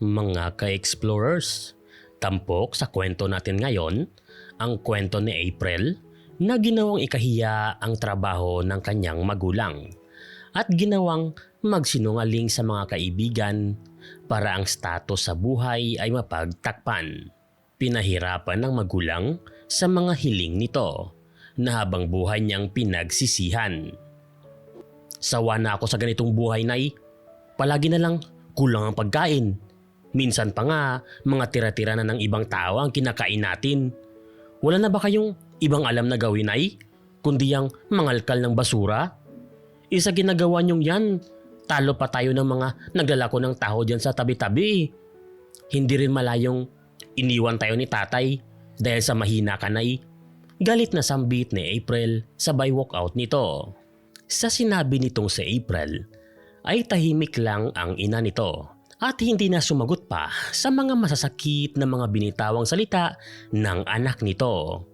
Mga ka-explorers, tampok sa kwento natin ngayon ang kwento ni April na ginawang ikahiya ang trabaho ng kanyang magulang at ginawang magsinungaling sa mga kaibigan para ang status sa buhay ay mapagtakpan. Pinahirapan ng magulang sa mga hiling nito na habang buhay niyang pinagsisihan. Sawa na ako sa ganitong buhay, Nay. Palagi na lang kulang ang pagkain. Minsan pa nga, mga tira-tira na ng ibang tao ang kinakain natin. Wala na ba kayong ibang alam na gawin, Nay? Kundi ang mangalkal ng basura? Isa ginagawa niyong yan. Talo pa tayo ng mga naglalako ng taho dyan sa tabi-tabi. Hindi rin malayong iniwan tayo ni tatay dahil sa mahina ka, Nay. Galit na sambit ni April sabay walkout nito. Sa sinabi nitong si April, ay tahimik lang ang ina nito at hindi na sumagot pa sa mga masasakit na mga binitawang salita ng anak nito.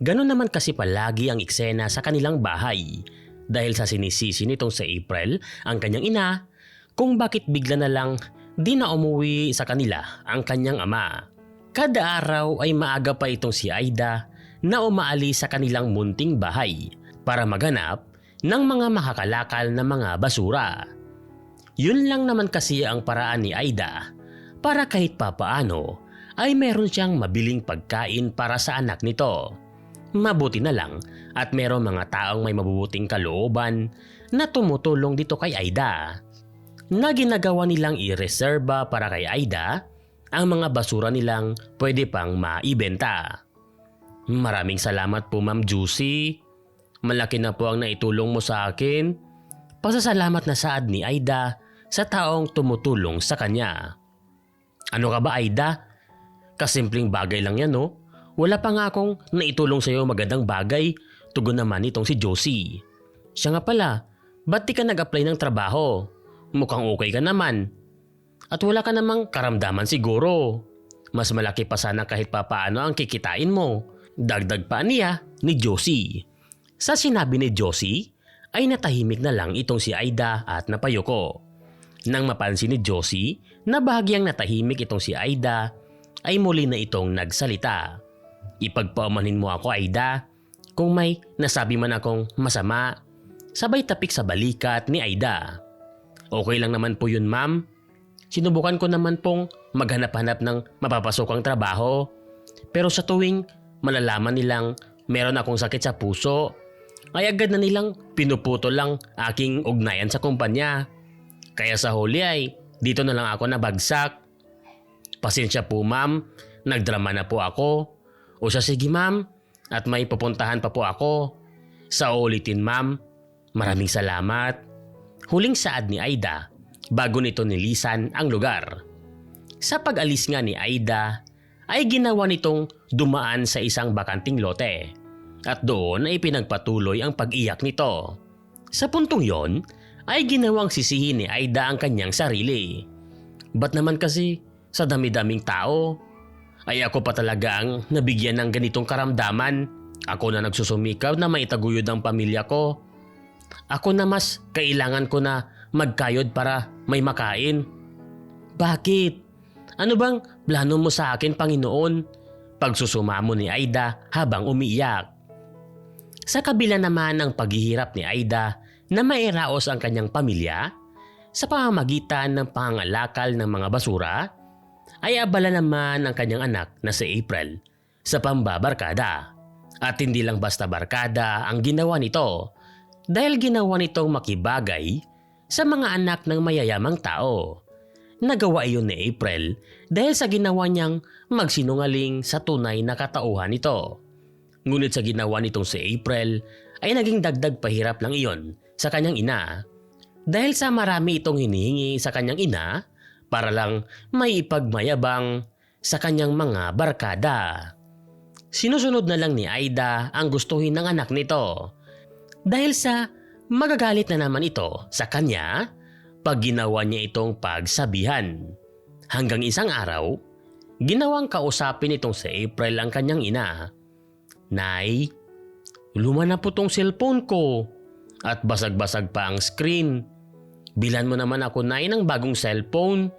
Ganon naman kasi palagi ang eksena sa kanilang bahay dahil sa sinisisi nitong si April ang kanyang ina kung bakit bigla na lang di na umuwi sa kanila ang kanyang ama. Kada araw ay maaga pa itong si Aida na umaalis sa kanilang munting bahay para maghanap ng mga makakalakal na mga basura. Yun lang naman kasi ang paraan ni Aida para kahit papaano ay meron siyang mabiling pagkain para sa anak nito. Mabuti na lang at merong mga taong may mabubuting kalooban na tumutulong dito kay Aida. Na ginagawa nilang ireserba para kay Aida ang mga basura nilang pwede pang maibenta. Maraming salamat po Ma'am Juicy. Malaki na po ang naitulong mo sa akin. Pasasalamat na saad ni Aida sa taong tumutulong sa kanya. Ano ka ba Aida? Kasimpleng bagay lang yan no? Wala pa nga akong naitulong sa'yo magandang bagay. Tugon naman itong si Josie. Siya nga pala, ba't di ka nag-apply ng trabaho? Mukhang okay ka naman. At wala ka namang karamdaman siguro. Mas malaki pa sana kahit papaano ang kikitain mo. Dagdag pa niya ni Josie. Sa sinabi ni Josie, ay natahimik na lang itong si Aida at napayoko. Nang mapansin ni Josie na bahagyang natahimik itong si Aida, ay muli na itong nagsalita. Ipagpaumanin mo ako Aida, kung may nasabi man akong masama, sabay tapik sa balikat ni Aida. Okay lang naman po yun ma'am. Sinubukan ko naman pong maghanap-hanap ng mapapasokang trabaho. Pero sa tuwing malalaman nilang meron akong sakit sa puso, ay agad na nilang pinuputo lang aking ugnayan sa kumpanya. Kaya sa huli ay dito na lang ako nabagsak. Pasensya po ma'am, nagdrama na po ako. O siya sige ma'am, at may pupuntahan pa po ako. Sa ulitin ma'am, maraming salamat. Huling saad ni Aida bago nito nilisan ang lugar. Sa pag-alis nga ni Aida, ay ginawa nitong dumaan sa isang bakanting lote at doon ay pinagpatuloy ang pag-iyak nito. Sa puntong yon, ay ginawang sisihin ni Aida ang kanyang sarili. Ba't naman kasi sa dami-daming tao? Ay ako pa talaga ang nabigyan ng ganitong karamdaman. Ako na nagsusumikaw na maitaguyod ang pamilya ko. Ako na mas kailangan ko na magkayod para may makain. Bakit? Ano bang plano mo sa akin, Panginoon? Pagsusumamo ni Aida habang umiiyak. Sa kabila naman ng paghihirap ni Aida na mairaos ang kanyang pamilya sa pamamagitan ng pangangalakal ng mga basura, ay abala naman ang kanyang anak na si April sa pambabarkada. At hindi lang basta barkada ang ginawa nito dahil ginawa nitong makibagay sa mga anak ng mayayamang tao. Nagawa iyon ni April dahil sa ginawa niyang magsinungaling sa tunay na katauhan nito. Ngunit sa ginawa nitong si April ay naging dagdag pahirap lang iyon sa kanyang ina. Dahil sa marami itong hinihingi sa kanyang ina para lang may ipagmayabang sa kanyang mga barkada. Sinusunod na lang ni Aida ang gustuhin ng anak nito. Dahil sa magagalit na naman ito sa kanya pag ginawa niya itong pagsabihan. Hanggang isang araw, ginawang kausapin itong si April ang kanyang ina. Nay, luma na po tong cellphone ko at basag-basag pa ang screen. Bilan mo naman ako nay ng bagong cellphone.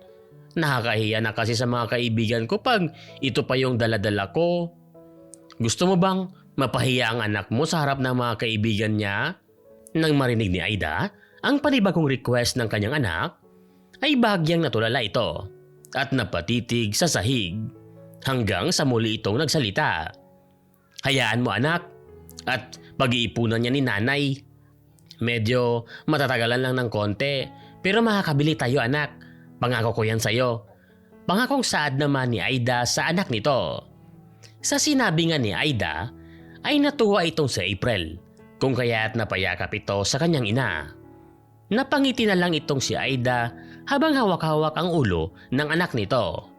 Nakakahiya na kasi sa mga kaibigan ko pag ito pa yung daladala ko. Gusto mo bang mapahiya ang anak mo sa harap ng mga kaibigan niya? Nang marinig ni Aida ang panibagong request ng kanyang anak, ay bahagyang natulala ito at napatitig sa sahig hanggang sa muli itong nagsalita. Hayaan mo anak at pag-iipunan niya ni nanay. Medyo matatagalan lang ng konti pero makakabili tayo anak. Pangako ko yan sa'yo. Pangakong saad naman ni Aida sa anak nito. Sa sinabi nga ni Aida ay natuwa itong si April kung kaya't napayakap ito sa kanyang ina. Napangiti na lang itong si Aida habang hawak-hawak ang ulo ng anak nito.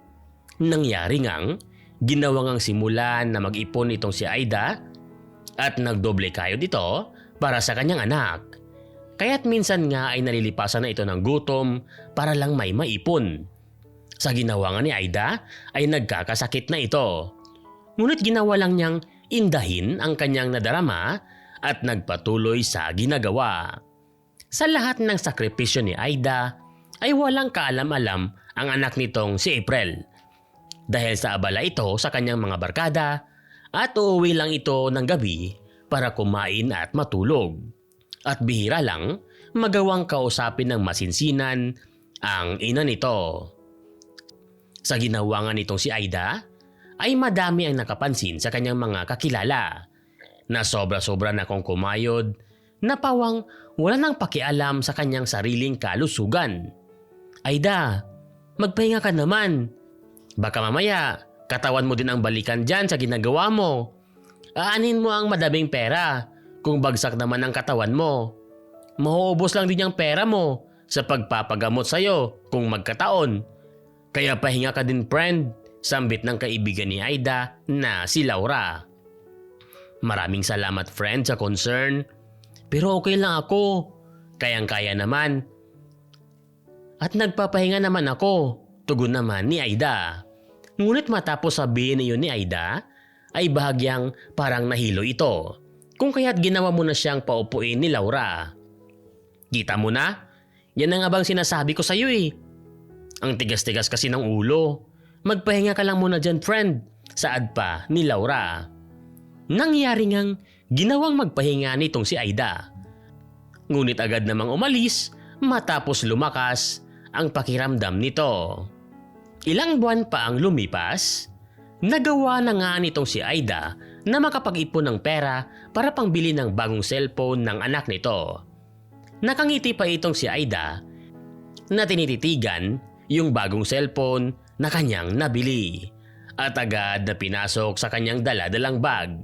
Nangyari ngang ginawang ang simulan na mag-ipon itong si Aida at nagdoble kayod ito para sa kanyang anak. Kaya't minsan nga ay nalilipasan na ito ng gutom para lang may maipon. Sa ginawa nga ni Aida ay nagkakasakit na ito. Ngunit ginawa lang niyang indahin ang kanyang nadarama at nagpatuloy sa ginagawa. Sa lahat ng sakripisyo ni Aida ay walang kaalam-alam ang anak nitong si April. Dahil sa abala ito sa kanyang mga barkada at uuwi lang ito ng gabi para kumain at matulog. At bihira lang magawang kausapin ng masinsinan ang ina nito. Sa ginawa nitong si Aida ay madami ang nakapansin sa kanyang mga kakilala na sobra-sobra na kong kumayod na pawang wala nang pakialam sa kanyang sariling kalusugan. Aida, magpahinga ka naman. Baka mamaya, katawan mo din ang balikan dyan sa ginagawa mo. Aanin mo ang madaming pera kung bagsak naman ang katawan mo. Mauubos lang din ang pera mo sa pagpapagamot sa'yo kung magkataon. Kaya pahinga ka din friend, sambit ng kaibigan ni Aida na si Laura. Maraming salamat friend sa concern. Pero okay lang ako. Kayang-kaya naman. At nagpapahinga naman ako. Tugon naman ni Aida. Ngunit matapos sabihin niyo ni Aida, ay bahagyang parang nahilo ito. Kung kaya't ginawa mo na siyang paupuin ni Laura. Kita mo na? Yan na nga bang sinasabi ko sa'yo eh. Ang tigas-tigas kasi ng ulo. Magpahinga ka lang muna dyan friend. Saad pa ni Laura. Nangyari ngang ginawang magpahinga nitong si Aida. Ngunit agad namang umalis matapos lumakas ang pakiramdam nito. Ilang buwan pa ang lumipas, nagawa na nga nitong si Aida na makapag-ipon ng pera para pangbili ng bagong cellphone ng anak nito. Nakangiti pa itong si Aida na tinititigan yung bagong cellphone na kanyang nabili at agad na pinasok sa kanyang daladalang bag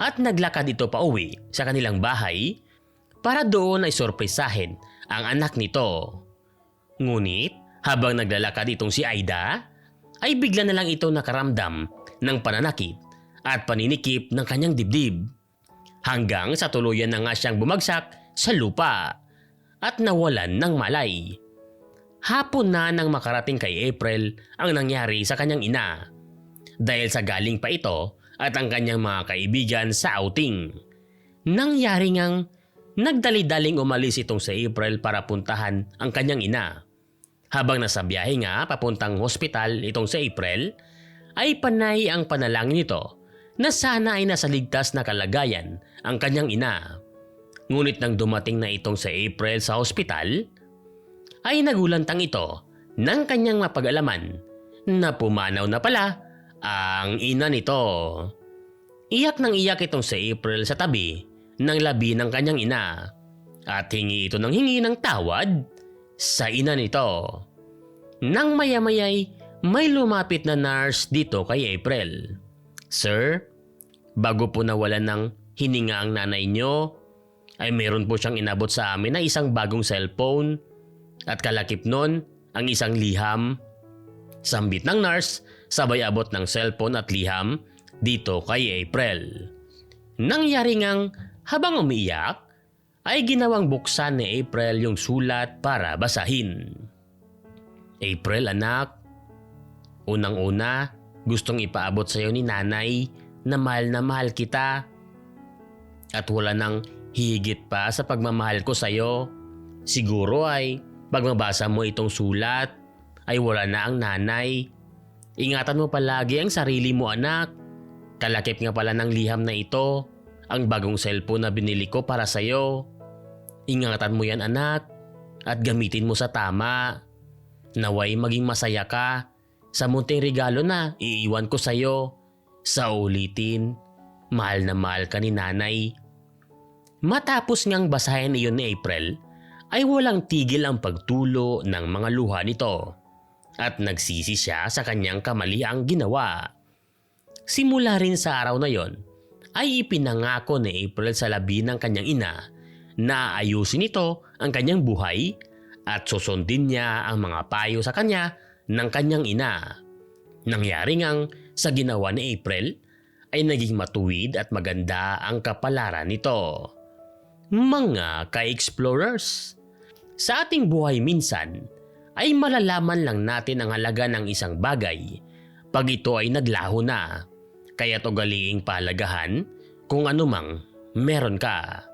at naglakad ito pa uwi sa kanilang bahay para doon ay sorpresahin ang anak nito. Ngunit habang naglalakad itong si Aida, ay bigla na lang ito nakaramdam ng pananakit at paninikip ng kanyang dibdib. Hanggang sa tuluyan na nga siyang bumagsak sa lupa at nawalan ng malay. Hapon na nang makarating kay April ang nangyari sa kanyang ina. Dahil sa galing pa ito at ang kanyang mga kaibigan sa outing. Nangyari ngang nagdali-daling umalis itong si April para puntahan ang kanyang ina. Habang nasa biyahe nga papuntang hospital itong si April, ay panay ang panalangin nito na sana ay nasa ligtas na kalagayan ang kanyang ina. Ngunit nang dumating na itong si April sa hospital, ay nagulantang ito ng kanyang mapag-alaman na pumanaw na pala ang ina nito. Iyak nang iyak itong si April sa tabi ng labi ng kanyang ina at hingi ito ng hingi ng tawad sa ina nito. Nang mayamayay, may lumapit na nurse dito kay April. Sir, bago po nawalan ng hininga ang nanay nyo, ay meron po siyang inabot sa amin na isang bagong cellphone at kalakip nun ang isang liham. Sambit ng nurse, sabay abot ng cellphone at liham dito kay April. Nangyari ngang habang umiiyak, ay ginawang buksan ni April yung sulat para basahin. April anak, unang-una gustong ipaabot sa iyo ni nanay na mahal na mahal kita. At wala nang higit pa sa pagmamahal ko sa iyo. Siguro ay pag mabasa mo itong sulat ay wala na ang nanay. Ingatan mo palagi ang sarili mo anak. Kalakip nga pala ng liham na ito, ang bagong cellphone na binili ko para sa'yo. Ingatan mo yan anak at gamitin mo sa tama. Naway maging masaya ka sa munting regalo na iiwan ko sa'yo. Sa ulitin, mahal na mahal ka ni nanay. Matapos ngang basahin iyon ni April, ay walang tigil ang pagtulo ng mga luha nito at nagsisi siya sa kanyang kamaliang ginawa. Simula rin sa araw na yon, ay ipinangako ni April sa labi ng kanyang ina na ayusin ito ang kanyang buhay at susundin niya ang mga payo sa kanya ng kanyang ina. Nangyari ngang sa ginawa ni April ay naging matuwid at maganda ang kapalaran nito. Mga ka-explorers, sa ating buhay minsan ay malalaman lang natin ang halaga ng isang bagay pag ito ay naglaho na. Kaya't ugaliing palagahan kung anumang meron ka.